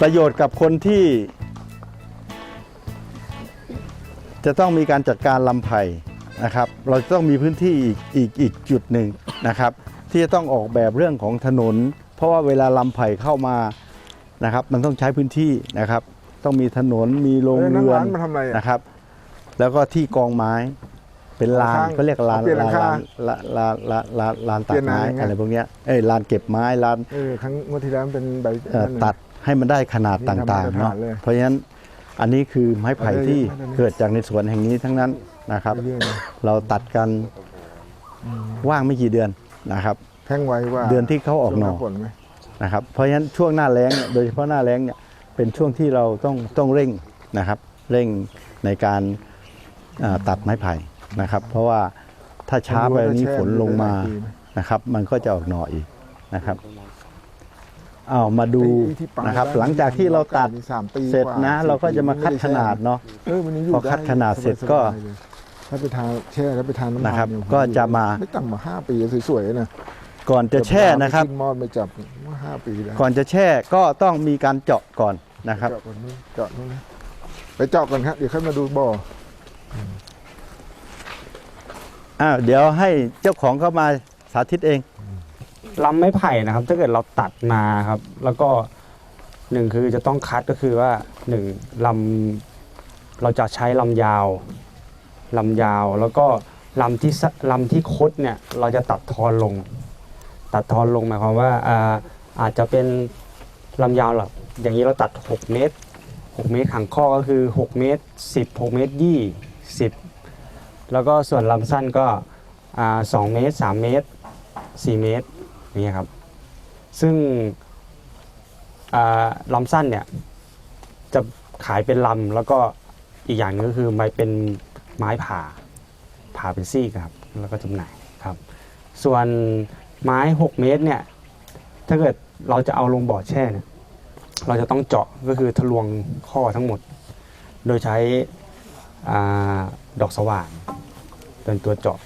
ประโยชน์กับคนที่ จะต้องมีการจัดการลำไผ่นะครับ เราจะต้องมีพื้นที่อีกอีกอีกจุดหนึ่งนะครับ ที่จะต้องออกแบบเรื่องของถนน เพราะว่าเวลาลำไผ่เข้ามานะครับ มันต้องใช้พื้นที่นะครับ ต้องมีถนนมีโรงเอ้ยนั่งเรือนร้านมาทำอะไรอะนะครับ แล้วก็ที่กองไม้ เป็นลานข้างเขาเรียกลานเปลี่ยนหลัลางนคาลานลานลานลานลานตัเปลี่ดยนหลังไม้อย่างเงี้ย อะไรพวกเนี้ยเอ้ยลานเก็บไม้ลาน เออครั้งงวดที่แล้วมันเป็นใบเอ่อนั่นน่ะตัด ให้มันได้ขนาดนี่ตทำมา่างตรๆเนาะฐานเลยเพราะฉะนั้นอันนี้คือไม้ไผ่เอาเลยที่เอาเลยเกิดจากในสวนแห่งนี้ทั้งนั้นนะครับเรื่อยๆนะเราตัดกันว่างไม่กี่เดือนนะครับแท่งไว้ว่าเดือนที่เขาออกหน่อช่วงาฝนไหมนะครับเพราะฉะนั้นช่วงหน้าแล้งเนี่ยโดยเฉพาะหน้าแล้งเนี่ยเป็นช่วงที่เราต้องต้องเร่งนะครับ เร่งในการอ่าตัดไม้ไผ่นะครับ เพราะว่าถ้าช้าไปนี้ฝนลงมาไรู้ว่จะแช่ได้หลยปีไหนะครับ มันก็จะออกหน่ออีกนะครับ เอามาดูไอ้ที่ปลายนะครับบ้หลังจากที่เราตัดมีสามปีเสร็จกว่นะสี่เราก็จะมาปีคัดไได้ขนาดเนาะเออวันนี้อยู่พอคัดไขนาดเสร็จก็สบายๆเลยถ้าไปทานแช่แล้วไปทานน้ำมันนะครับเนี่ยก็จะมาไม่ต่ำกว่าห้าปีสวยๆนะก่อนจะแช่นะครับเดี๋ยวมอดไม่จับว่าห้าปีแล้วก่อนจะแช่ก็ต้องมีการเจาะก่อนนะครับเจาะก่อนนู่นเจาะนู่นนะไปเจาะก่อนครับเดี๋ยวค่อยมาดูบ่ออ้าวเดี๋ยวให้เจ้าของเข้ามาสาธิตเอง ลำไม้ไผ่นะครับ ถ้าเกิดเราตัดมาครับ แล้วก็หนึ่งคือจะต้องคัดก็คือว่าหนึ่งลำเราจะใช้ลำยาวลำยาว แล้วก็ลำที่สลำที่คดเนี่ยเราจะตัดทอนลง ตัดทอนลงหมายความว่าอาอาจจะเป็นลำยาวหรอกอย่างนี้เราตัด 6 เมตร 6 เมตรขังข้อก็คือ 6 เมตร 10 6 เมตร 20 แล้วก็ส่วนลำสั้นก็อ่า2เมตร 3 เมตร 4 เมตร นี่ครับ ซึ่งลำสั้นเนี่ย จะขายเป็นลำแล้วก็อีกอย่างหนึงก็คือไม้เป็นไม้ผ่าผ่าเป็นซี่ครับ แล้วก็จำหน่ายครับ ส่วนไม้ 6 เมตรเนี่ย ถ้าเกิดเราจะเอาลงบ่อแช่เนี่ยเราจะต้องเจาะก็คือทะลวงข้อทั้งหมด โดยใช้อดอกสว่านเป็นตัวเจาะ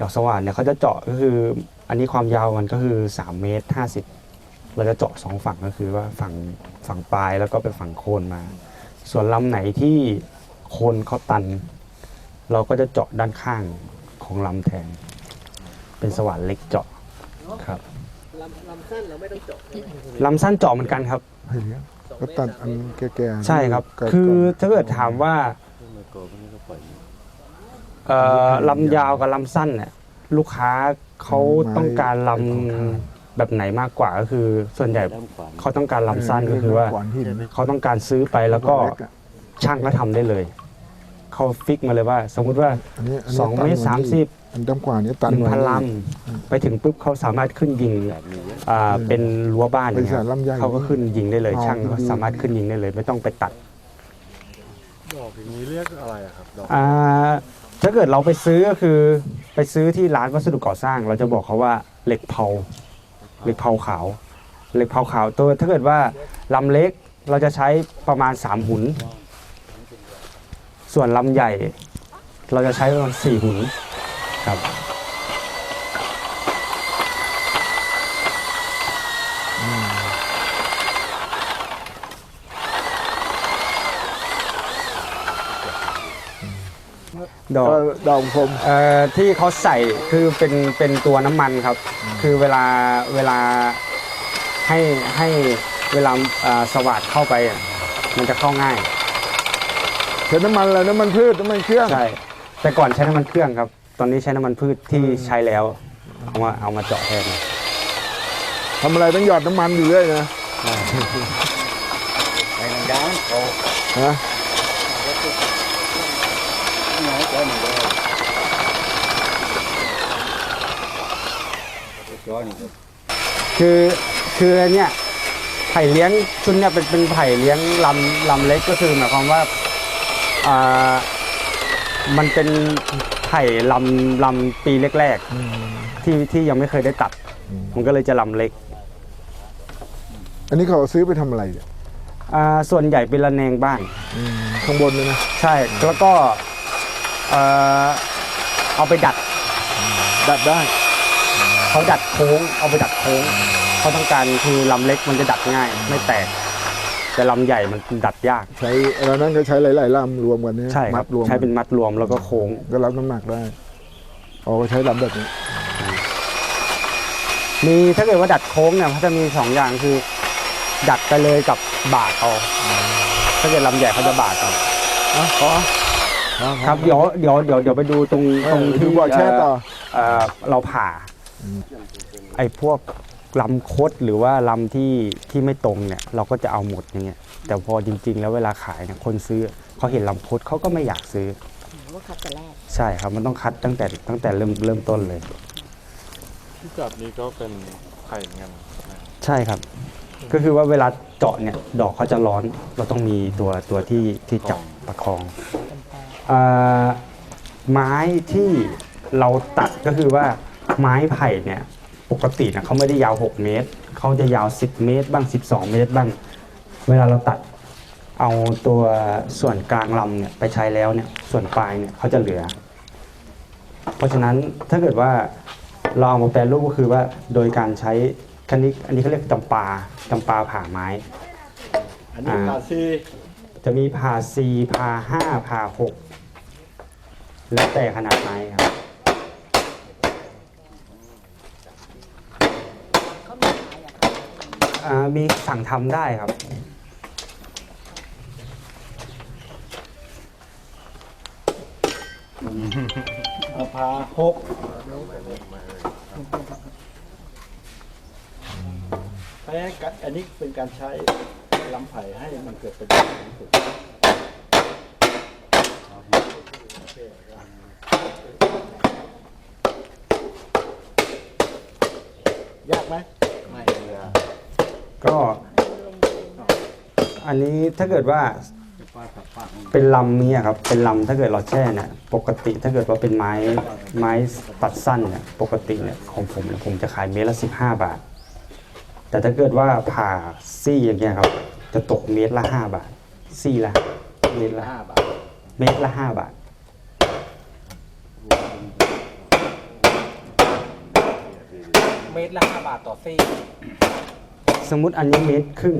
ดอกสว่านเนี่ยเขาจะเจาะก็คือ อันนี้ความยาวมันก็คือ3เมตร50 เราจะเจาะสองฝั่งก็คือว่าฝั่งฝั่งปลายแล้วก็ไปฝั่งโคนมา ส่วนลำไหนที่โคนเขาตัน เราก็จะเจาะด้านข้างของลำแทน เป็นสว่านเล็กเจาะครับลำสั้นเราไม่ต้องเจาะลำสั้นเจาะเหมือนกันครับเฮ้ยก็ตัดอันแก่ๆใช่ครับไกลๆคือถ้าเกิดถามว่าเอ่อลำยาวกับลำสั้นเนี่ยลูกค้า เขาต้องการลำแบบไหนมากกว่าก็คือ ส่วนใหญ่เขาต้องการลำสั้นก็คือว่าขวานหินเขาต้องการซื้อไปแล้วก็เล็อะช่างก็ทำได้เลยเขาฟิกมาเลยว่า สมมุติว่าอันนี้นนี้สองเมตรตันสามสิบอันดำกว่านี้ตันหนึ่งพันลกว่าำไปถึงปุ๊บเขาสามารถขึ้นยิงอ่าเป็นรั้วบ้านบอย่างริเงี้ษัทยลำไยเขาก็ขึ้นยิงได้เลยอ๋อช่างก็ดีสามารถขึ้นยิงได้เลย ไม่ต้องไปตัดดอกอย่างนี้เรียกอะไรอะครับดอกอ่า ถ้าเกิดเราไปซื้อก็คือไปซื้อที่ร้านวัสดุก่อสร้าง เราจะบอกเขาว่าเหล็กเผาเหล็กเผาขาว เหล็กเผาขาวตัวถ้าเกิดว่าลำเล็กเราจะใช้ประมาณ 3 หุน ส่วนลำใหญ่ เราจะใช้ประมาณ4หุนครับ ดอก ก็ดอกคมเอ่อที่เขาใส่คือเป็นเป็นตัวน้ำมันครับ คือเวลาเวลาให้ให้เวลาเอ่อสวัสดเข้าไปอะมันจะเข้าง่ายใช้น้ำมันอะไรน้ำมันพืชน้ำมันเครื่อง ใช่แต่ก่อนใช้น้ำมันเครื่องครับ ตอนนี้ใช้น้ำมันพืชที่ใช้แล้วเอามาเอามาเจาะแทนทำอะไรต้องหยอดน้ำมันอยู่เรื่อยนะฮะ คือคืออันเนี้ยไผ่เลี้ยงชุดเนี้ยเป็นเป็นไผ่เลี้ยงลำลำเล็กก็คือหมายความว่าอ่ามันเป็นไผ่ลำลำปีแรกๆที่ที่ยังไม่เคยได้ตัด มันก็เลยจะลำเล็กอันนี้เขาซื้อไปทำอะไรเนี่ยอ่าส่วนใหญ่เป็นระแนงบ้านอืมข้างบนเลยนะใช่ แล้วก็เอ่อเอาไปดัด ดัดได้ เขาดัดโค้งเอาไปดัดโค้งเขาต้องการคือลำเล็กมันจะดัดง่าย ไม่แตก แต่ลำใหญ่มันดัดยาก ใช้แล้วนั้นก็ใช้หลายๆลำรวมกันเนี่ยใช่คมัรับดรวมใช้เป็นมัดรวมแล้วก็โค้งก็รับน้ำหนักได้อ๋อก็ใช้ลำแบบนี้มีถ้าเกิดว่าดัดโค้งเนี่ยเขาจะมีสองอย่างคือ ดัดไปเลยกับบาดเอาถ้าเกิดลำใหญ่เขาจะบาดเอาอะขออะขอครับเดี๋ยวเดี๋ยวเดี๋ยวเดี๋ยวไปดูตรงเออตรงดูที่บ่อแช่ต่อ เอ่อเราผ่า ไอ้พวกลำคดหรือว่าลำที่ที่ไม่ตรงเนี่ยเราก็จะเอาหมดอย่างเงี้ยแต่พอจริง ๆ แล้วเวลาขายเนี่ยคนซื้อเขาเห็นลำคดเขาก็ไม่อยากซื้อว่าคัดแต่แรกใช่ครับมันต้องคัดตั้งแต่ตั้งแต่เริ่มเริ่มต้นเลย ที่จับนี้ก็เป็นไข่เหมือนกันนะใช่ครับ ก็คือว่าเวลาเจาะเนี่ยดอกเขาจะร้อน เราต้องมีตัวตัวที่ที่จับประคองอ่าไม้ที่เราตัดก็คือว่า ไม้ไผ่เนี่ยปกตินะเขาไม่ได้ยาว 6 เมตร เขาจะยาว 10 เมตร บ้าง 12 เมตรบ้าง เวลาเราตัดเอาตัวส่วนกลางลำเนี่ยไปใช้แล้วเนี่ยส่วนปลายเนี่ยเขาจะเหลือ เพราะฉะนั้นถ้าเกิดว่าเราเอามาแปลรูปก็คือว่าโดยการใช้คันนี้อันนี้เขาเรียกจำปาจำปาผ่าไม้ อันนี้อ่ากาซีจะมีผ่าสี่ผ่าห้าผ่าหกแล้วแต่ขนาดไม้ครับ เขามีขายอะครับ อ่ามีสั่งทำได้ครับ อาพาหกเพราะฉะนั้นการอันนี้เป็นการใช้ลำไผ่ให้มันเกิดประโยชน์สูงสุดยากไหม ก็อันนี้ถ้าเกิดว่าเป็นลำนี้อะครับ เป็นลำถ้าเกิดเราแช่เนี่ยปกติถ้าเกิดว่าเป็นไม้ไม้ตัดสั้นเนี่ยปกติเนี่ยของผมเนี่ยผมจะขายเมตรละ15บาท แต่ถ้าเกิดว่าผ่าซี่อย่างเงี้ยครับ จะตกเมตรละ5บาท ซี่ละเมตรละห้าบาท เมตรละ5บาทเมตรละห้าบาทต่อซี่ สมมุติอันนี้เมตรครึ่ง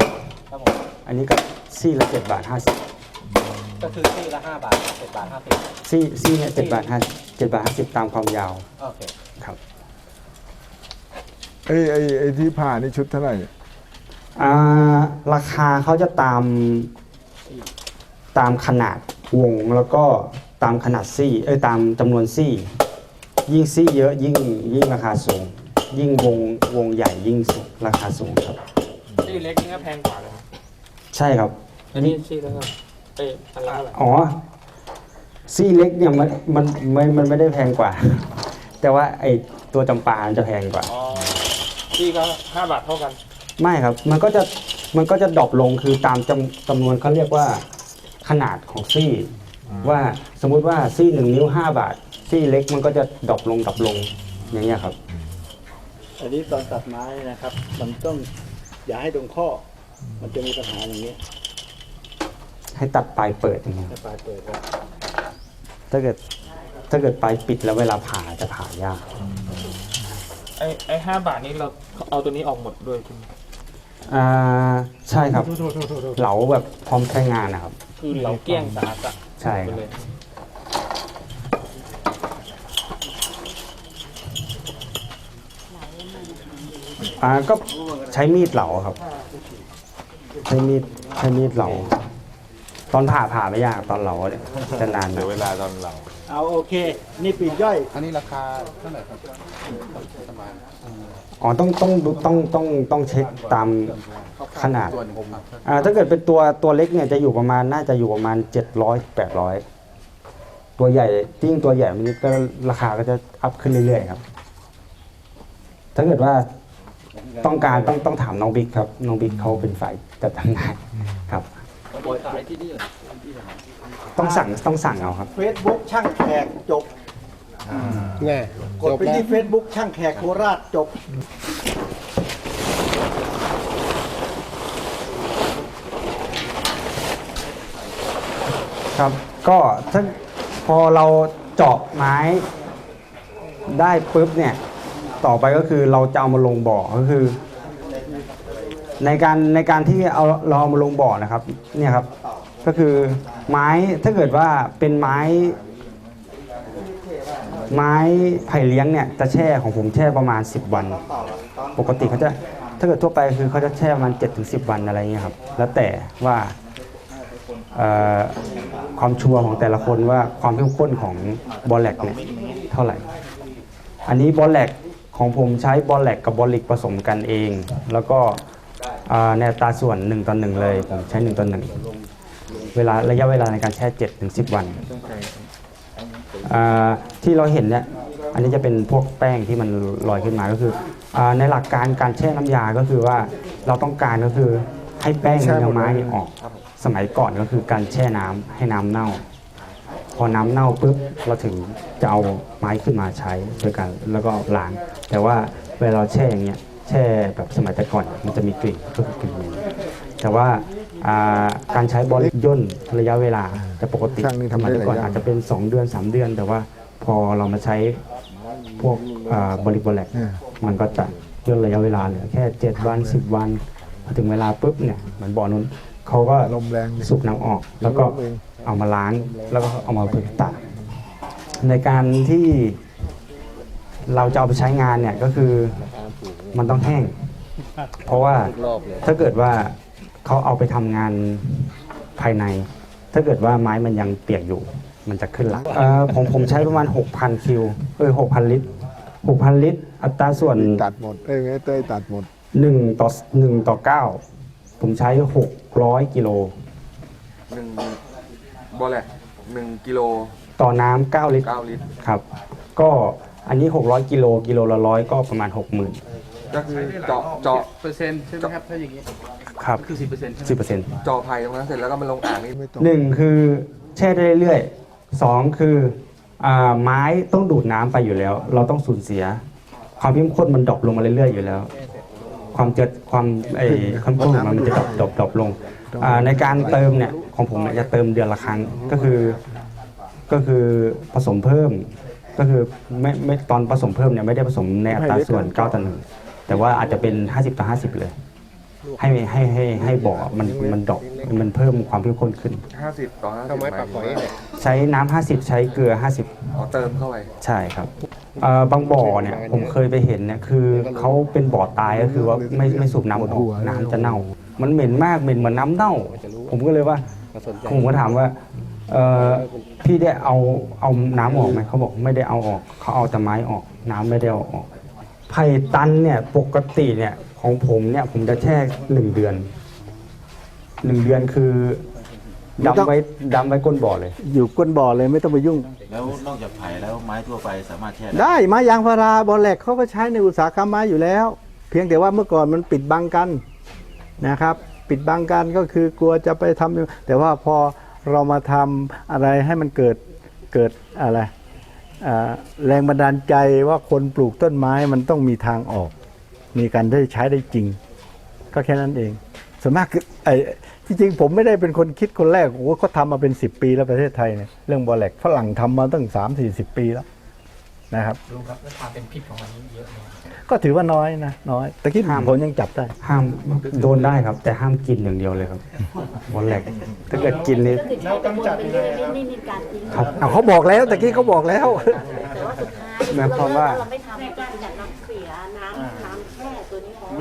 ครับผม อันนี้ก็ซี่ละ7บาท50ก็คือซี่ละห้าบาทเจ็ดบาทห้าสิบซี่ซี่เนี่ย7บาท50 7บาท50ตามความยาวโอเค ครับไอ้ไอ้ไอ้ที่ผ่านี่ชุดเท่าไหร่อ่าราคาเขาจะตามตามขนาดวงแล้วก็ตามขนาดซี่เอ้ยตามจำนวนซี่ ยิ่งซี่เยอะยิ่งยิ่งราคาสูง ยิ่งวงวงใหญ่ยิ่งสูงราคาสูงครับ ซี่เล็กนี่ก็แพงกว่าเลยใช่ครับ อันนี้ซี่แล้วก็เอ๊ะอันละเท่าไหร่อ๋อซี่เล็กเนี่ยมันมันมันมันไม่ได้แพงกว่า แต่ว่าไอตัวจำปามันจะแพงกว่า อ๋อซี่ก็ห้าบาทเท่ากัน ไม่ครับ มันก็จะ มันก็จะดรอปลงคือตามจำจำนวนเขาเรียกว่าขนาดของซี่ ว่าสมมุติว่าซี่หนึ่งนิ้วห้าบาท ซี่เล็กมันก็จะดรอปลงดรอปลงอย่างเงี้ยครับ อันนี้ตอนตัดไม้นะครับ มันต้อง อย่าให้ตรงข้อ มันจะมีปัญหาอย่างนี้ให้ตัดปลายเปิดอย่างเงี้ยถ้าปลายเปิดแล้วถ้าเกิดถ้าเกิดปลายปิดแล้วเวลาผ่าจะผ่ายากไอ้ไอ้ห้าบาทนี้เราเอาตัวนี้ออกหมดด้วยใช่ไหมอ่าใช่ครับ เหลาแบบพร้อมใช้งานนะครับ คือเราเกลี้ยงสะอาดอะใช่ครับ ไปเลยอ่าก็ ใช้มีดเหลาครับ ใช้มีดใช้มีดเหลาตอนผ่าผ่าไม่ยากตอนเหลาเนี่ยจะนานหน่เดี๋อยวยเวลาตอนเราเอาโอเค นี่ปีกย่อย อันนี้ราคาเท่าไหร่ครับประมาณอ๋อต้องต้องดูต้องต้องต้องเช็คตาม ขนาด ส่วนผมครับอ่าถ้าเกิดเป็นตัวตัวเล็กเนี่ยจะอยู่ประมาณน่าจะอยู่ประมาณ 700 800 ตัวใหญ่ยิ่งตัวใหญ่มันก็ราคาก็จะอัพขึ้นเรื่อยๆครับ ถ้าเกิดว่า ต้องการต้องต้องถามน้องบิ๊กครับ น้องบิ๊กเขาเป็นฝ่ายจัดทำงานครับต้องสั่งต้องสั่งเอาครับเฟซบุ๊กช่างแขกจบแน่กดไปที่เฟซบุ๊กช่างแขกโคราชจบ ครับ ก็ถ้าพอเราเจาะไม้ได้ปุ๊บเนี่ย ต่อไปก็คือเราจะเอามาลงบ่อก็คือ ในการในการที่เอาเราเอามาลงบ่อนะครับ เนี่ยครับ ก็คือไม้ถ้าเกิดว่าเป็นไม้ ไม้ไผ่เลี้ยงเนี่ยจะแช่ของผมแช่ประมาณ 10 วัน ปกติเขาจะถ้าเกิดทั่วไปคือเขาจะแช่ประมาณ7ถึง10 วันอะไรเงี้ยครับแล้วแต่ว่าความชัวร์ของแต่ละคนว่าความเข้มข้นของบอลแลกเนี่ยเท่าไหร่ อันนี้บอลแลก ของผมใช้บอลแลกกับบอลลิกผสมกันเอง แล้วก็อ่าในตาส่วน1ต่อ1เลยผมใช้1ต่อ1เวลาระยะเวลาในการแช่7ถึง10 วันที่เราเห็นเนี่ยอันนี้จะเป็นพวกแป้งที่มันลอยขึ้นมาก็คืออในหลักการการแช่น้ำยาก็คือว่าเราต้องการก็คือให้แป้งเนื้อไม้ออก สมัยก่อนก็คือการแช่น้ำให้น้ำเน่า พอน้ำเน่าปุ๊บเราถึงจะเอาไม้ขึ้นมาใช้โดยกันแล้วก็ล้าง แต่ว่าเวลาเราแช่อย่างเงี้ยแช่แบบสมัยแต่ก่อนมันจะมีกลิ่นก็คือกลิ่นเหม็นแต่ว่าอ่าการใช้บอลย่นระยะเวลาจะปกติช่างนี่ทำได้สมัยแต่ก่อนหลายอย่างอาจจะเป็น 2 เดือน 3 เดือน แต่ว่าพอเรามาใช้พวกอ่าบริบอลแลกอ่ามันก็จะย่นระยะเวลาเหลือแค่ 7 วัน 10 วันพอถึงเวลาปุ๊บเนี่ยเหมือนบ่อนู้น เขาก็ลมแรงดิสูบน้ำออก แล้วก็ลมเองเอามาล้างแล้วก็เอามาผึกตากในการที่เราจะเอาไปใช้งานเนี่ยก็คือมันต้องแห้ง เพราะว่าถ้าเกิดว่าเขาเอาไปทำงานภายใน ถ้าเกิดว่าไม้มันยังเปียกอยู่ มันจะขึ้นหลังเอ่อผมผมใช้ประมาณ 6,000 คิวเออ6,000 ลิตร 6,000 ลิตร อัตราส่วนตัดหมดเอ้ยเต้ยตัดหมด1ต่อ1ต่อ9 ผมใช้ 600 กิโล หนึ่งบอลแหละหนึ่งกิโลต่อน้ำ9ลิตรเก้าลิตร ครับ ก็อันนี้ 600 กิโลกิโลละร้อยก็ประมาณ 60,000 ก็คือเจาะเจาะเปอร์เซ็นต์ใช่ไหมครับ ถ้าอย่างนี้ครับ คือสิบเปอร์เซ็นต์สิบเปอร์เซ็นต์เจาะไผ่ตรงนั้นเสร็จแล้วก็มาลงอ่างนี่ไม่ตรงหนึ่งคือแช่ได้เรื่อยๆสองคืออ่าไม้ต้องดูดน้ำไปอยู่แล้ว เราต้องสูญเสีย ความเข้มข้นมันดรอปลงมาเรื่อยๆอยู่แล้ว ความเจดความไอ้ความข้นของมันมันจะดรอปดรอปดรอปลงอ่าในการเติมเนี่ยของผมเนี่ยจะเติมเดือนละครั้งก็คือ ก็คือผสมเพิ่ม ก็คือไม่ไม่ตอนผสมเพิ่มเนี่ยไม่ได้ผสมในอัตราส่วน9ต่อหนึ่งแต่ว่าอาจจะเป็น 50 ต่อ 50 เลย ให้ให้ให้ให้บ่อมันมันดรอปมันเพิ่มความเข้มข้นขึ้นห้าสิบต่อห้าสิบทำไมปากหอยเนี่ยใช้น้ำ50 ใช้เกลืออ๋อเติมเข้าไป50ใช่ครับเอ่อบางบ่อเนี่ยผมเคยไปเห็นเนี่ยคือเขาเป็นบ่อตายก็คือว่าไม่ไม่สูบน้ำออกน้ำจะเน่า มันเหม็นมากเหม็นเหมือนน้ำเน่า ผมก็เลยว่ามาสนใจผมก็ถามว่าเอ่อพี่ได้เอาเอาน้ำออกไหมเขาบอกไม่ได้เอาออกเขาเอาแต่ไม้ออก น้ำไม่ได้เอาออกไผ่ตันเนี่ยปกติเนี่ย ของผมเนี่ยผมจะแช่หนึ่งเดือนหนึ่งเดือนคือไม่ต้องดำไว้ดำไว้ก้นบ่อเลย อยู่ก้นบ่อเลยไม่ต้องไปยุ่ง แล้วนอกจากไผ่แล้วไม้ทั่วไปสามารถแช่ได้ได้ไม้ยางพาราบอลแลกเขาก็ใช้ในอุตสาหกรรมไม้อยู่แล้ว เพียงแต่ว่าเมื่อก่อนมันปิดบังกันนะครับ ปิดบังกันก็คือกลัวจะไปทำแต่ว่าพอเรามาทำอะไรให้มันเกิดเกิดอะไรอ่าแรงบันดาลใจว่าคนปลูกต้นไม้มันต้องมีทางออก มีการได้ใช้ได้จริง ก็แค่นั้นเองส่วนมากคือไอ้ที่จริงผมไม่ได้เป็นคนคิดคนแรกโอ้โหเขาทำมาเป็น 10 ปีแล้วประเทศไทยเนี่ยเรื่องบอลแลกฝรั่งทำมาตั้ง 3 4 0 ปีแล้วนะครับก็ถือว่าน้อยนะน้อยแต่คิดห้าม ผมยังจับได้ ห้ามโดนได้ครับ แต่ห้ามกินอย่างเดียวเลยครับวันแรกถ้าเกิดกินนี่ก็คือใช้กระบวนไปเรื่อยๆไม่มีการทิ้งครับ เอาเขาบอกแล้วตะกี้เขาบอกแล้ว แต่ว่าสุดท้ายหมายความว่า เราไม่ทำในการจัดน้ำเสียน้ำน้ำแช่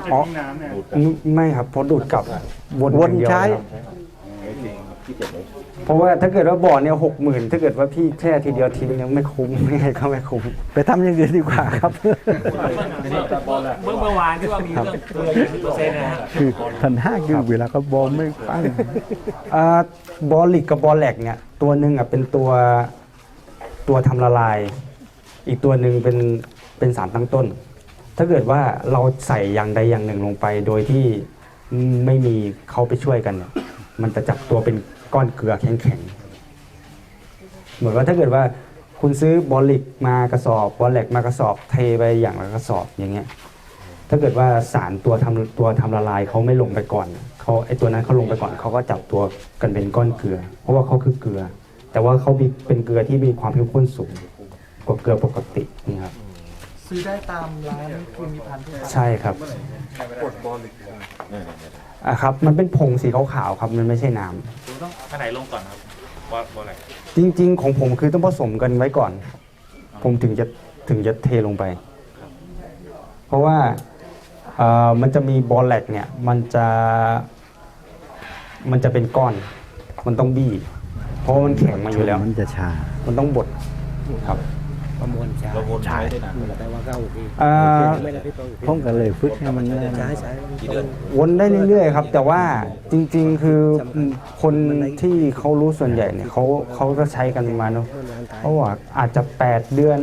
ตัวนี้เพราะว่าอ๋อไม่ครับเพราะดูดกลับวนวนอย่างเดียวใช้ ครับเพราะว่าถ้าเกิดว่าบ่อเนี่ยหกหมื่นถ้าเกิดว่าพี่แช่ทีเดียวทิ้งเนี่ยไม่คุ้มไม่ไงก็ไม่คุ้มไปทำอย่างอื่นดีกว่าครับ เมื่อเมื่อวานที่ว่ามีเรื่องเกลือยี่สิบเปอร์เซ็นต์นะฮะคือพันห้าคือเวลาเขาบอกไม่ฟังอ่าบอลลิกกับบอลแลกเนี่ยตัวหนึ่งอะเป็นตัวตัวทำละลาย อีกตัวหนึ่งเป็นเป็นสารตั้งต้น ถ้าเกิดว่าเราใส่อย่างใดอย่างหนึ่งลงไป โดยที่ไม่มีเขาไปช่วยกันเนี่ยมันจะจับตัวเป็นก้อนเกลือแข็งๆ เหมือนว่าถ้าเกิดว่าคุณซื้อบอลลิกมากระสอบบอลแลกมากระสอบเทไปอย่างละกระสอบอย่างเงี้ย ถ้าเกิดว่าสารตัวทำตัวทำละลายเขาไม่ลงไปก่อนเขาไอตัวนั้นเขาลงไปก่อนเขาก็จับตัวกันเป็นก้อนเกลือ เพราะว่าเขาคือเกลือ แต่ว่าเขาเป็นเกลือที่มีความเข้มข้นสูงกว่าเกลือปกตินี่ครับ ซื้อได้ตามร้านคุณมีพันธุ์ทั่วไปใช่ครับอะครับ มันเป็นผงสีขาวๆครับ มันไม่ใช่น้ำผมต้องอันไหนลงก่อนครับว่าว่าอะไรจริง ๆ ของผมคือต้องผสมกันไว้ก่อน ผมถึงจะถึงจะเทลงไป เพราะว่าเอ่อมันจะมีบอลแลกเนี่ย มันจะมันจะเป็นก้อน มันต้องบี้ เพราะว่ามันแข็งมาอยู่แล้ว มันจะชา มันต้องบดครับ เราวนใช้ได้นานเท่าไหร่เอ่อพ้องกันเลยฝึกให้มันแน่นกี่เดือน วนได้เรื่อยๆครับ แต่ว่าจริง ๆ คือคนที่เขารู้ส่วนใหญ่เนี่ยเขาเขาก็ใช้กันมาเนาะเพราะว่าอาจจะ 8 เดือน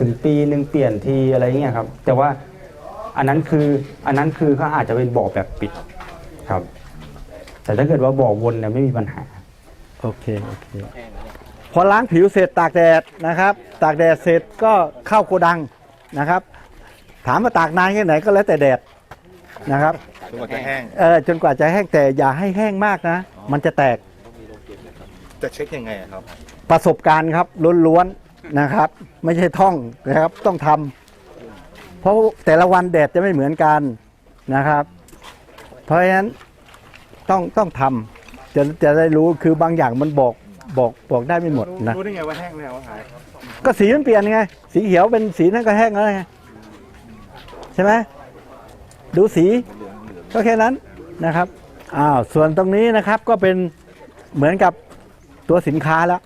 ถึงปีหนึ่งเปลี่ยนทีอะไรเงี้ยครับ แต่ว่าอันนั้นคืออันนั้นคือเขาอาจจะเป็นบ่อแบบปิดครับ แต่ถ้าเกิดว่าบ่อวนเนี่ยไม่มีปัญหา โอเค โอเคพ อล้างผิวเสร็จตากแดดนะครับ ตากแดดเสร็จก็เข้าโกดังนะครับ ถามว่าตากนานแค่ไหนก็แล้วแต่แดดนะครับจนกว่าจะแห้งเออจนกว่าจะแห้งแต่อย่าให้แห้งมากนะ มันจะแตกจะเช็คยังไงอะครับ ประสบการณ์ครับล้วนๆนะครับ ไม่ใช่ท่องนะครับต้องทำเพราะแต่ละวันแดดจะไม่เหมือนกันนะครับ เพราะฉะนั้นต้องต้องทำจะจะได้รู้คือบางอย่างมันบอก บอกบอกได้ไม่หมดนะรู้ได้ไงว่าแห้งแล้วหายก็สีมันเปลี่ยนไง สีเขียวเป็นสีนั่นก็แห้งแล้วไงใช่ไหมดูสีก็แค่นั้นนะครับอ้าวส่วนตรงนี้นะครับก็เป็นเหมือนกับตัวสินค้าแล้ว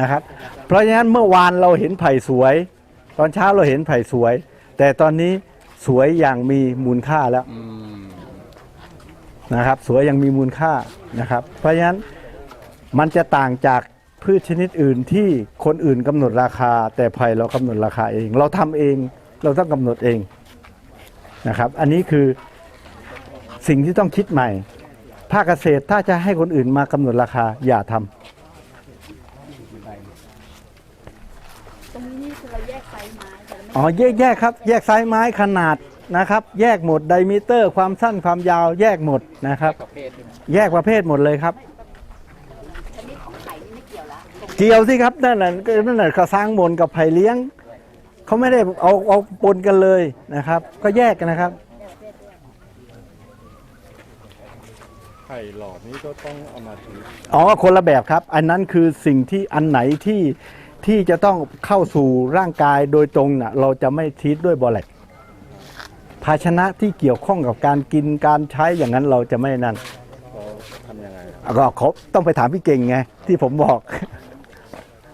นะครับ เพราะฉะนั้นเมื่อวานเราเห็นไผ่สวย ตอนเช้าเราเห็นไผ่สวย แต่ตอนนี้สวยอย่างมีมูลค่าแล้วนะครับ สวยอย่างมีมูลค่านะครับ เพราะฉะนั้น มันจะต่างจากพืชชนิดอื่นที่คนอื่นกำหนดราคา แต่ไผ่เรากำหนดราคาเอง เราทำเองเราต้องกำหนดเองนะครับ อันนี้คือสิ่งที่ต้องคิดใหม่ ภาคเกษตรถ้าจะให้คนอื่นมากำหนดราคาอย่าทำตรงนี้นี่คือเราแยกไซส์ไม้แต่เราไม่อ๋อแยกแยกครับ แยกไซส์ไม้ขนาดนะครับ แยกหมดไดมิเตอร์ ความสั้นความยาวแยกหมดนะครับ แยกประเภทหมดเลยครับ ชนิดของไข่นี่ไม่เกี่ยวละตรง เกี่ยวสิครับนั่นน่ะนั่นน่ะเขาสร้างมนกับไผ่เลี้ยงเขาไม่ได้เอาเอาปนกันเลยนะครับ ก็แยกกันนะครับไข่หลอดนี่ก็ต้องเอามาถืออ๋อคนละแบบครับ อันนั้นคือสิ่งที่อันไหนที่ที่จะต้องเข้าสู่ร่างกายโดยตรงน่ะ เราจะไม่ทีทด้วยบอแลกภาชนะที่เกี่ยวข้องกับการกินการใช้อย่างนั้นเราจะไม่นั่นเราทำยังไงครับก็เขาต้องไปถามพี่เก่งไงที่ผมบอก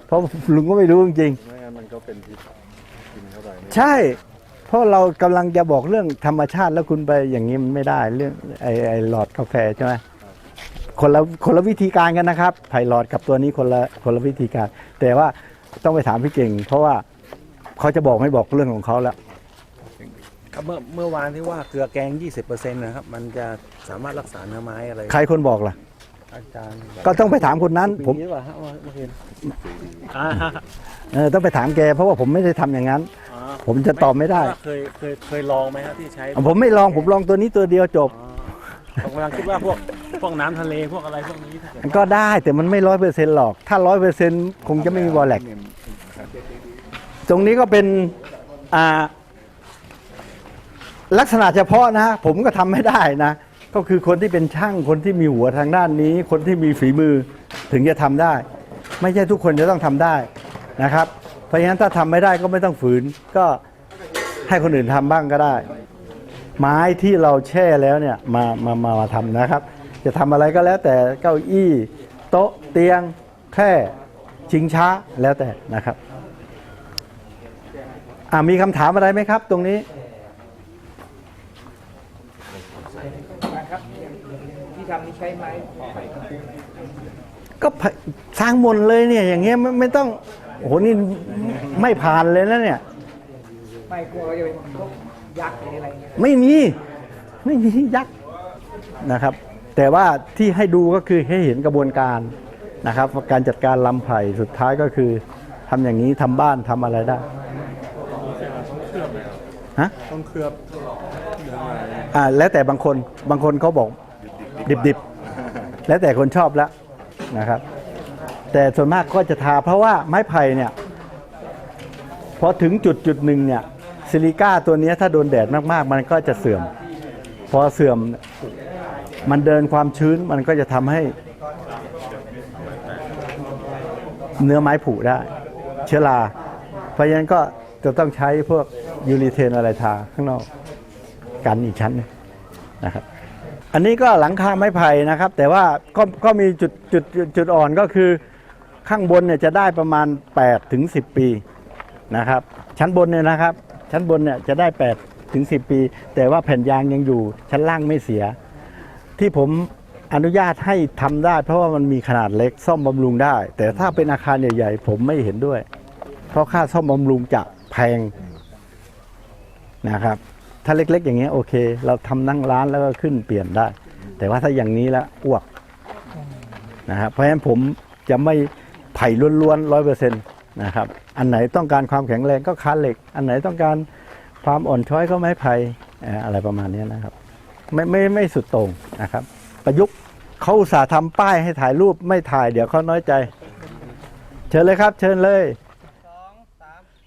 เพราะลุงก็ไม่รู้จริงๆไม่งั้นมันก็เป็นพิษกินเข้าไปไม่ใช่ เพราะเรากำลังจะบอกเรื่องธรรมชาติแล้วคุณไปอย่างนี้มันไม่ได้เรื่องไอ้ไอ้หลอดกาแฟใช่ไหมคนละคนละวิธีการกันนะครับไผ่หลอดกับตัวนี้คนละคนละวิธีการ แต่ว่าต้องไปถามพี่เก่ง เพราะว่าเขาจะบอกไม่บอกเรื่องของเขาแล้ว ครับเมื่อเมื่อวานที่ว่าเกลือแกง 20%นะครับ มันจะสามารถรักษาเนื้อไม้อะไร ใครคนบอกล่ะ อาจารย์ก็ต้องไปถามคนนั้นผมปีหรือเปล่าฮะเมื่อคืนเออต้องไปถามแก เพราะว่าผมไม่ได้ทำอย่างนั้นผมจะตอบไม่ได้ว่าเคยเคยเคยลองไหมครับที่ใช้ผมไม่ลองผมลองตัวนี้ตัวเดียวจบผมกำลังคิดว่าพวกพวกน้ำทะเลพวกอะไรพวกนี้ถ้าเกิดก็ได้แต่มันไม่ร้อยเปอร์เซ็นต์หรอก ถ้าร้อยเปอร์เซ็นต์คงจะไม่มีบอลแลกตรงนี้ก็เป็นอ่าลักษณะเฉพาะนะ ผมก็ทำไม่ได้นะ ก็คือคนที่เป็นช่างคนที่มีหัวทางด้านนี้ คนที่มีฝีมือถึงจะทำได้ ไม่ใช่ทุกคนจะต้องทำได้นะครับ เพราะฉะนั้นถ้าทำไม่ได้ก็ไม่ต้องฝืน ก็ให้คนอื่นทำบ้างก็ได้ ไม้ที่เราแช่แล้วเนี่ยมามามามาทำนะครับ จะทำอะไรก็แล้วแต่เก้าอี้โต๊ะเตียงแค่ชิงช้าแล้วแต่นะครับมีคำถามอะไรไหมครับ ตรงนี้ ที่ทำนี่ใช้ไม้ก็สร้างมนเลยเนี่ย อย่างเงี้ยไม่ไม่ต้องโอ้โหนี่ไม่ผ่านเลยนะเนี่ย ไม่กลัวจะเป็นพวกยักษ์หรืออะไรเงี้ยไม่มี ไม่มียักษ์นะครับ แต่ว่าที่ให้ดูก็คือให้เห็นกระบวนการนะครับว่าการจัดการลำไผ่สุดท้ายก็คือทำอย่างนี้ทำบ้านทำอะไรได้ฮะต้องเคลือบเนื้อไม้อ่าแล้วแต่บางคนบางคนเขาบอก ดิบๆ แล้วแต่คนชอบแล้วนะครับ แต่ส่วนมากก็จะทาเพราะว่าไม้ไผ่เนี่ยพอถึงจุดจุดหนึ่งเนี่ยซิลิก้าตัวเนี้ยถ้าโดนแดดมากๆ มันก็จะเสื่อม พอเสื่อมมันเดินความชื้นมันก็จะทำให้ เนื้อไม้ผุได้ เชื้อรา เพราะฉะนั้นก็จะต้องใช้พวกยูริเทนอะไรทาข้างนอกกันอีกชั้นหนึงนะครับ อันนี้ก็หลังคาไม้ไผ่นะครับ แต่ว่าก็ก็มีจุดจุดจุดอ่อนก็คือข้างบนเนี่ยจะได้ประมาณ8ถึง10 ปีนะครับ ชั้นบนเนี่ยนะครับ ชั้นบนเนี่ยจะได้8ถึง10 ปี แต่ว่าแผ่นยางยังอยู่ ชั้นล่างไม่เสีย ที่ผมอนุญาตให้ทำได้ เพราะว่ามันมีขนาดเล็กซ่อมบำรุงได้ แต่ถ้าเป็นอาคารใหญ่ๆผมไม่เห็นด้วย เพราะค่าซ่อมบำรุงจะแพงนะครับ ถ้าเล็ก ๆ อย่างเงี้ยโอเค เราทำนั่งร้านแล้วก็ขึ้นเปลี่ยนได้ แต่ว่าถ้าอย่างนี้แล้วอ้วกนะครับเพราะฉะนั้นผมจะไม่ไผ่ล้วนๆร้อยเปอร์เซ็นต์นะครับอันไหนต้องการความแข็งแรงก็คานเหล็ก อันไหนต้องการความอ่อนช้อยก็ไม้ไผ่อะไรประมาณนี้นะครับ ไม่ไม่ไม่สุดโต่งนะครับ ประยุกต์เขาอุตส่าห์ทำป้ายให้ถ่ายรูปไม่ถ่ายเดี๋ยวเขาน้อยใจ เชิญเลยครับ เชิญเลย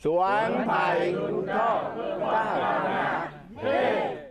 สวนไผ่คุณชอบ Amém.